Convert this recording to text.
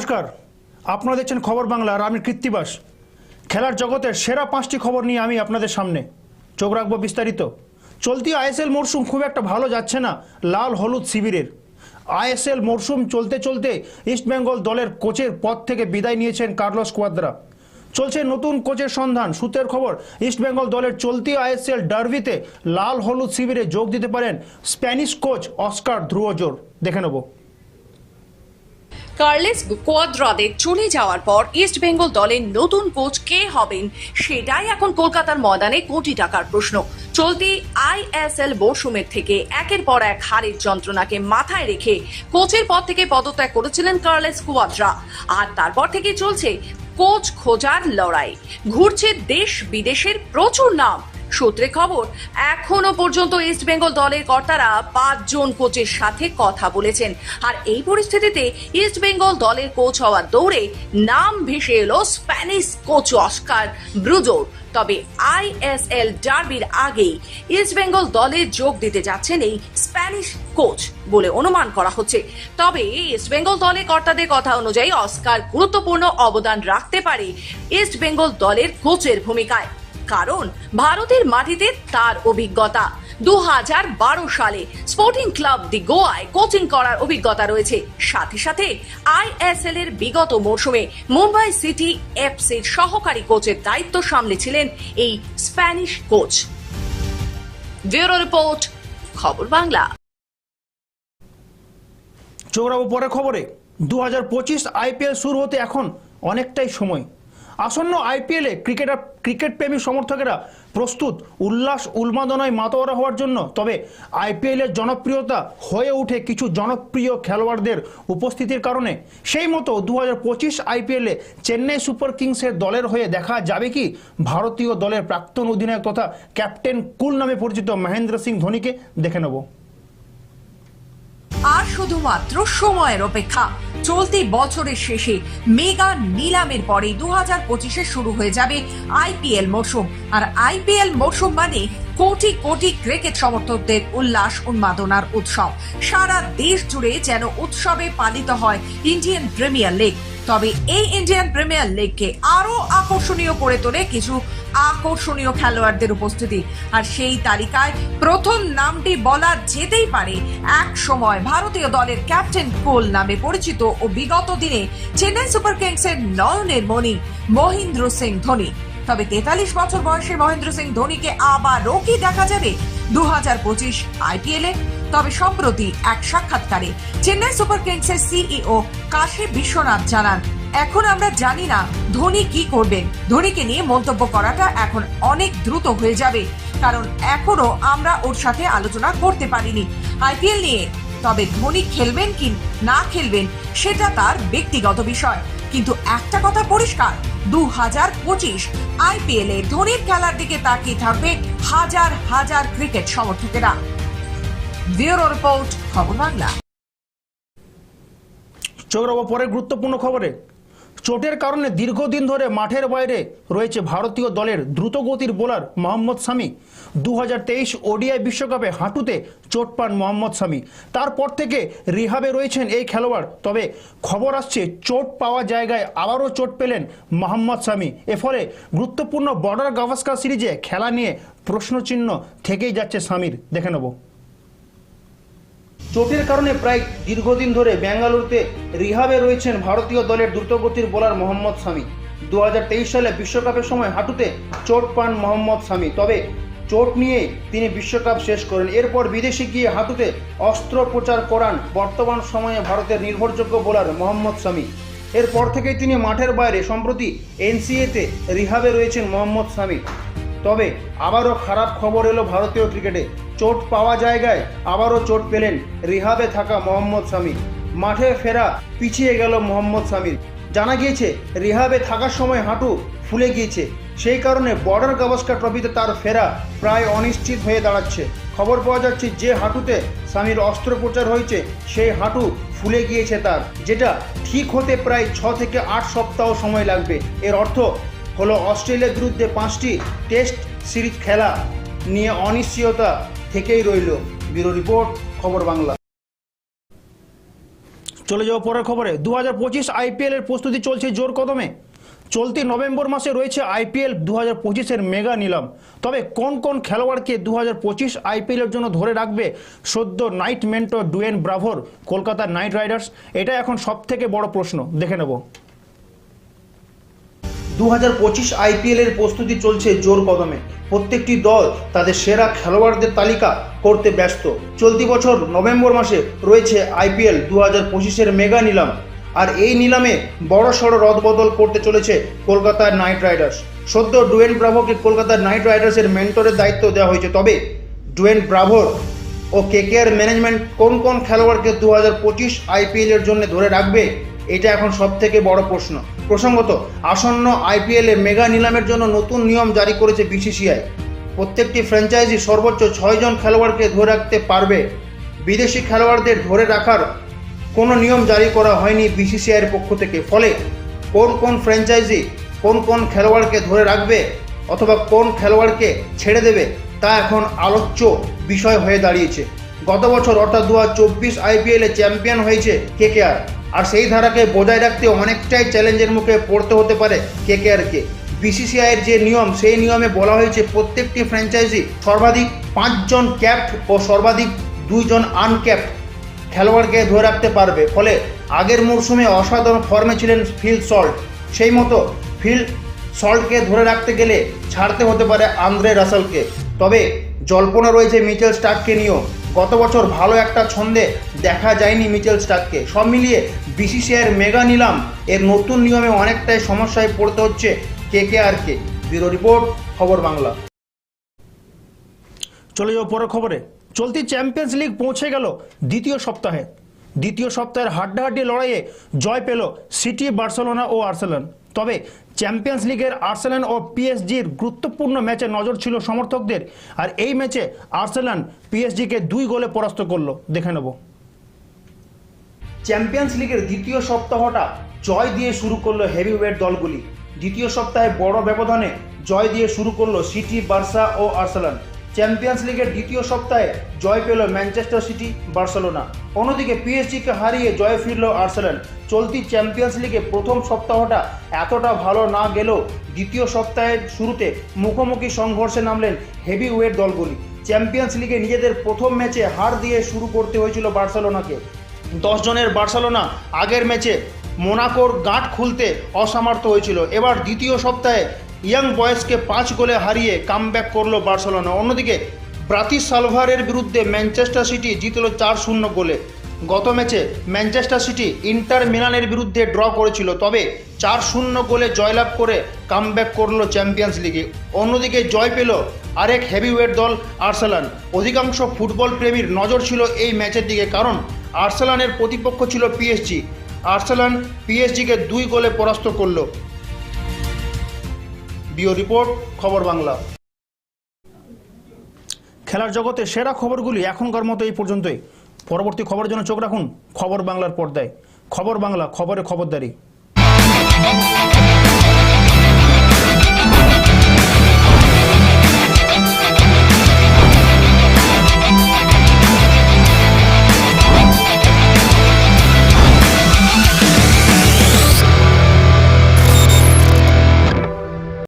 নমস্কার। আপনারা দেখছেন খবর বাংলার আমি কৃত্তিবাস খেলার জগতের সেরা পাঁচটি খবর নিয়ে আমি আপনাদের সামনে। চোখ রাখব বিস্তারিত। চলতি আইএসএল মরশুম খুব একটা ভালো যাচ্ছে না, লাল হলুদ শিবিরের। আইএসএল মরশুম চলতে চলতে ইস্টবেঙ্গল দলের কোচের পদ থেকে বিদায় নিয়েছেন কার্লোস কোয়াদ্রা। চলছে নতুন কোচের সন্ধান, সূত্রের খবর ইস্টবেঙ্গল দলের চলতি আইএসএল ডার্বিতে লাল হলুদ শিবিরে যোগ দিতে পারেন স্প্যানিশ কোচ অস্কার ধ্রুবজোর। দেখে নেব। কার্লেস কোয়াদ্রাদের চলে যাওয়ার পর ইস্ট বেঙ্গল দলের নতুন কোচ কে হবেন সেটাই এখন কলকাতার ময়দানে কোটি টাকার প্রশ্ন। চলতি আইএসএল মরশুমের থেকে একের পর এক হারের যন্ত্রণাকে মাথায় রেখে কোচের পদ থেকে পদত্যাগ করেছিলেন কার্লেস কোয়াদ্রা। আর তারপর থেকে চলছে কোচ খোঁজার লড়াই। ঘুরছে দেশ বিদেশের প্রচুর নাম। সূত্রে খবর, এখনও পর্যন্ত ইস্ট বেঙ্গল দলের কর্তারা পাঁচজন কোচের সাথে কথা বলেছেন। আর এই পরিস্থিতিতে ইস্ট বেঙ্গল দলের কোচ হওয়ার দৌড়ে নাম ভেসে এলো স্প্যানিশ কোচ অস্কার ব্রুজোর। তবে আইএসএল ডার্বির আগেই ইস্ট বেঙ্গল দলে যোগ দিতে যাচ্ছেন এই স্প্যানিশ কোচ বলে অনুমান করা হচ্ছে। তবে ইস্ট বেঙ্গল দলের কর্তাদের কথা অনুযায়ী অস্কার গুরুত্বপূর্ণ অবদান রাখতে পারে ইস্ট বেঙ্গল দলের কোচের ভূমিকায়। কারণ ভারতের মাটিতে তার অভিজ্ঞতা। দু হাজার বারো সালে স্পোর্টিং ক্লাব দি গোয়ায় কোচিং করার অভিজ্ঞতা রয়েছে। সাথে সাথে আইএসএল এর বিগত মরশুমে মুম্বাই সিটি এফসির সহকারী কোচের দায়িত্ব সামলেছিলেন এই স্প্যানিশ কোচ। ব্যুরো রিপোর্ট, খবর বাংলা। চোখ রাখব পরের খবরে। দু হাজার পঁচিশ আইপিএল শুরু হতে এখন অনেকটাই সময়। আসন্ন আইপিএলে ক্রিকেটার, ক্রিকেট প্রেমী সমর্থকেরা প্রস্তুত উল্লাস উন্মাদনায় মাতোয়ারা হওয়ার জন্য। তবে আইপিএলের জনপ্রিয়তা হয়ে ওঠে কিছু জনপ্রিয় খেলোয়াড়দের উপস্থিতির কারণে। সেই মতো দু হাজার পঁচিশ আইপিএলে চেন্নাই সুপার কিংসের দলের হয়ে দেখা যাবে কি ভারতীয় দলের প্রাক্তন অধিনায়ক তথা ক্যাপ্টেন কুল নামে পরিচিত মহেন্দ্র সিং ধোনিকে দেখে নেব। শুধুমাত্র সময়ের অপেক্ষা। চলতি বছরের শেষে মেগা নিলামের পরে দু হাজার পঁচিশে শুরু হয়ে যাবে আইপিএল মৌসুম আর আইপিএল মৌসুম মানে কোটি কোটি ক্রিকেট সমর্থকদের উল্লাস, উন্মাদনার উৎসব। সারা দেশ জুড়ে যেন উৎসবে পালিত হয় ইন্ডিয়ান প্রিমিয়ার লিগ। তবে এই ইন্ডিয়ান প্রিমিয়ার লিগকে আরও আকর্ষণীয় করে তোলে কিছু আকর্ষণীয় খেলোয়াড়দের উপস্থিতি। আর সেই তালিকায় প্রথম নামটি বলা যেতেই পারে। এক সময় ভারতীয় দলের ক্যাপ্টেন কোল নামে পরিচিত ও বিগত দিনে চেন্নাই সুপার কিংসের নয়নের মণি মহেন্দ্র সিং ধোনি। তবে তেতাল্লিশ বছর বয়সে মহেন্দ্র সিং ধোনিকে আবারও কি দেখা যাবে? দু হাজার পঁচিশ আইপিএল এ তবে সম্প্রতি এক সাক্ষাৎকারে চেন্নাই সুপার কিংসের সিইও কাশী বিশ্বনাথ জানান, এখন আমরা জানি না ধোনি কি করবেন ধোনিকে নিয়ে মন্তব্য করাটা এখন অনেক দ্রুত হয়ে যাবে, কারণ এখনও আমরা ওর সাথে আলোচনা করতে পারিনি। আইপিএল নিয়ে তবে ধোনি খেলবেন কি না খেলবেন সেটা তার ব্যক্তিগত বিষয়। কিন্তু একটা কথা পরিষ্কার দু হাজার পঁচিশ আইপিএল এ ধোনির খেলার দিকে তাকিয়ে থাকবে হাজার হাজার ক্রিকেট সমর্থকেরা। ব্যুরো রিপোর্ট, খবর বাংলা। চোখ পরের গুরুত্বপূর্ণ খবরে। চোটের কারণে দীর্ঘদিন ধরে মাঠের বাইরে রয়েছে ভারতীয় দলের দ্রুতগতির বোলার মোহাম্মদ সামি দু হাজার তেইশ ওডিআই বিশ্বকাপে হাঁটুতে চোট পান মোহাম্মদ সামি তারপর থেকে রিহাবে রয়েছেন এই খেলোয়াড়। তবে খবর আসছে, চোট পাওয়া জায়গায় আবারও চোট পেলেন মোহাম্মদ সামি এ ফলে গুরুত্বপূর্ণ বর্ডার গাভাস্কার সিরিজে খেলা নিয়ে প্রশ্নচিহ্ন থেকেই যাচ্ছে সামির দেখে নেব। চোটের কারণে প্রায় দীর্ঘদিন ধরে বেঙ্গালুরুতে রিহাবে রয়েছেন ভারতীয় দলের দ্রুতগতির বোলার মোহাম্মদ সামি দু হাজার তেইশ সালে বিশ্বকাপের সময় হাঁটুতে চোট পান মোহাম্মদ সামি তবে চোট নিয়ে তিনি বিশ্বকাপ শেষ করেন। এরপর বিদেশে গিয়ে হাঁটুতে অস্ত্রোপচার করান বর্তমান সময়ে ভারতের নির্ভরযোগ্য বোলার মোহাম্মদ সামি এরপর থেকেই তিনি মাঠের বাইরে, সম্প্রতি এনসিএতে রিহাবে রয়েছেন মোহাম্মদ সামি তবে আবারও খারাপ খবর এলো ভারতীয় ক্রিকেটে। চোট পাওয়া জায়গায় আবারও চোট পেলেন রিহাবে থাকা মোহাম্মদ সামি মাঠে ফেরা পিছিয়ে গেল মোহাম্মদ সামির জানা গিয়েছে, রিহাবে থাকার সময় হাঁটু ফুলে গিয়েছে। সেই কারণে বর্ডার গাভাস্কার ট্রফিতে তার ফেরা প্রায় অনিশ্চিত হয়ে দাঁড়াচ্ছে। খবর পাওয়া যাচ্ছে, যে হাঁটুতে স্বামীর অস্ত্রোপচার হয়েছে, সেই হাঁটু ফুলে গিয়েছে তার, যেটা ঠিক হতে প্রায় ছ থেকে আট সপ্তাহ সময় লাগবে। এর অর্থ হলো অস্ট্রেলিয়ার বিরুদ্ধে পাঁচটি টেস্ট সিরিজ খেলা নিয়ে অনিশ্চয়তা থেকেই রইল ব্যুরো রিপোর্ট, খবর বাংলা। চলে যাওয়া পরের খবরে। দু হাজার পঁচিশ আইপিএল এর প্রস্তুতি চলছে জোর কদমে। চলতি নভেম্বর মাসে রয়েছে আইপিএল দু হাজার পঁচিশের মেগা নিলাম। তবে কোন কোন খেলোয়াড়কে দু হাজার পঁচিশ আইপিএলের জন্য ধরে রাখবে সদ্য নাইট মেন্টর ডুয়েন ব্রাভোর, কলকাতা নাইট রাইডার্স? এটা এখন সব থেকে বড় প্রশ্ন। দেখে নেব। দু হাজার পঁচিশ আইপিএল এর প্রস্তুতি চলছে জোর কদমে। প্রত্যেকটি দল তাদের সেরা খেলোয়াড়দের তালিকা করতে ব্যস্ত। চলতি বছর নভেম্বর মাসে রয়েছে আইপিএল দু হাজার পঁচিশের মেগা নিলাম। আর এই নিলামে বড় সড় রদবদল করতে চলেছে কলকাতার নাইট রাইডার্স। সদ্য ডুয়েন ব্রাভোকে কলকাতার নাইট রাইডার্সের মেন্টরের দায়িত্ব দেওয়া হয়েছে। তবে ডুয়েন ব্রাভোর ও কেকেআর ম্যানেজমেন্ট কোন কোন খেলোয়াড়কে দু হাজার পঁচিশ আইপিএল এর জন্য ধরে রাখবে, এটা এখন সব থেকে বড় প্রশ্ন। প্রসঙ্গত, আসন্ন আইপিএল মেগা নিলামের জন্য নতুন নিয়ম জারি করেছে বিসিসিআই। প্রত্যেকটি ফ্র্যাঞ্চাইজি সর্বোচ্চ ছয়জন খেলোয়াড়কে ধরে রাখতে পারবে। বিদেশি খেলোয়াড়দের ধরে রাখার কোনো নিয়ম জারি করা হয়নি বিসিসিআইয়ের পক্ষ থেকে। ফলে কোন কোন ফ্র্যাঞ্চাইজি কোন কোন খেলোয়াড়কে ধরে রাখবে অথবা কোন খেলোয়াড়কে ছেড়ে দেবে তা এখন আলোচ্য বিষয় হয়ে দাঁড়িয়েছে। গত বছর অর্থাৎ দু হাজার চব্বিশ আইপিএলে চ্যাম্পিয়ন হয়েছে কেকেআর আর সেই ধারাকে বজায় রাখতে অনেকটাই চ্যালেঞ্জের মুখে পড়তে হতে পারে কেকেআরকে বিসিসিআইয়ের যে নিয়ম, সেই নিয়মে বলা হয়েছে প্রত্যেকটি ফ্র্যাঞ্চাইজি সর্বাধিক পাঁচজন ক্যাপ্ট ও সর্বাধিক দুইজন আনক্যাপ্ট খেলোয়াড়কে ধরে রাখতে পারবে। ফলে আগের মরশুমে অসাধারণ ফর্মে ছিলেন ফিল সল্ট সেই মতো ফিল সল্টকে ধরে রাখতে গেলে ছাড়তে হতে পারে আন্দ্রে রাসেলকে। তবে জল্পনা রয়েছে মিচেল স্টার্ককে নিয়েও। গত বছর ভালো একটা ছন্দে দেখা যায়নি মিচেল স্টার্ককে। সব মিলিয়ে বিসিসিআইয়ের মেগা নিলাম। এর নতুন নিয়মে অনেকটাই সমস্যায় পড়তে হচ্ছে কে কে আর কে ব্যুরো রিপোর্ট, খবর বাংলা। চলে যাও পরের খবরে। চলতি চ্যাম্পিয়ন্স লিগ পৌঁছে গেল দ্বিতীয় সপ্তাহে। দ্বিতীয় সপ্তাহের হাড্ডাহাড্ডি লড়াইয়ে জয় পেল সিটি, বার্সেলোনা ও আর্সেলান। তবে চ্যাম্পিয়ন্স লিগের আর্সেলান ও পিএসজির গুরুত্বপূর্ণ ম্যাচে নজর ছিল সমর্থকদের। আর এই ম্যাচে আর্সেলান পিএসজিকে দুই গোলে পরাস্ত করল। দেখে নেব। চ্যাম্পিয়ন্স লিগের দ্বিতীয় সপ্তাহটা জয় দিয়ে শুরু করল হেভিওয়েট দলগুলি। দ্বিতীয় সপ্তাহে বড় ব্যবধানে জয় দিয়ে শুরু করল সিটি, বার্সা ও আর্সেলান চ্যাম্পিয়ন্স লিগের দ্বিতীয় সপ্তাহে জয় পেল ম্যানচেস্টার সিটি, বার্সেলোনা। অন্যদিকে পিএসজিকে হারিয়ে জয় ফিরল আর্সেলান চলতি চ্যাম্পিয়ন্স লিগে প্রথম সপ্তাহটা এতটা ভালো না গেলেও দ্বিতীয় সপ্তাহের শুরুতে মুখোমুখি সংঘর্ষে নামলেন হেভি ওয়েট দলগুলি। চ্যাম্পিয়ন্স লিগে নিজেদের প্রথম ম্যাচে হার দিয়ে শুরু করতে হয়েছিল বার্সেলোনাকে। দশ জনের বার্সেলোনা আগের ম্যাচে মোনাকোর গাঁট খুলতে অসামর্থ্য হয়েছিল। এবার দ্বিতীয় সপ্তাহে ইয়াং বয়েসকে পাঁচ গোলে হারিয়ে কামব্যাক করল বার্সেলোনা। অন্যদিকে ব্রাতিস সালভারের বিরুদ্ধে ম্যানচেস্টার সিটি জিতল চার শূন্য গোলে। গত ম্যাচে ম্যানচেস্টার সিটি ইন্টার মিলানের বিরুদ্ধে ড্র করেছিল, তবে চার শূন্য গোলে জয়লাভ করে কামব্যাক করল চ্যাম্পিয়ন্স লিগে অন্যদিকে জয় পেল আরেক হেভিওয়েট দল আর্সেলান অধিকাংশ ফুটবল প্রেমীর নজর ছিল এই ম্যাচের দিকে, কারণ আর্সেলানের প্রতিপক্ষ ছিল পিএসজি আর্সেলান পিএসজিকে দুই গোলে পরাস্ত করল। বিও রিপোর্ট, খবর বাংলা। খেলার জগতে সেরা খবরগুলি এখনকার মতো এই পর্যন্তই। পরবর্তী খবরের জন্য চোখ রাখুন খবর বাংলার পর্দায়। খবর বাংলা, খবরে খবরদারি।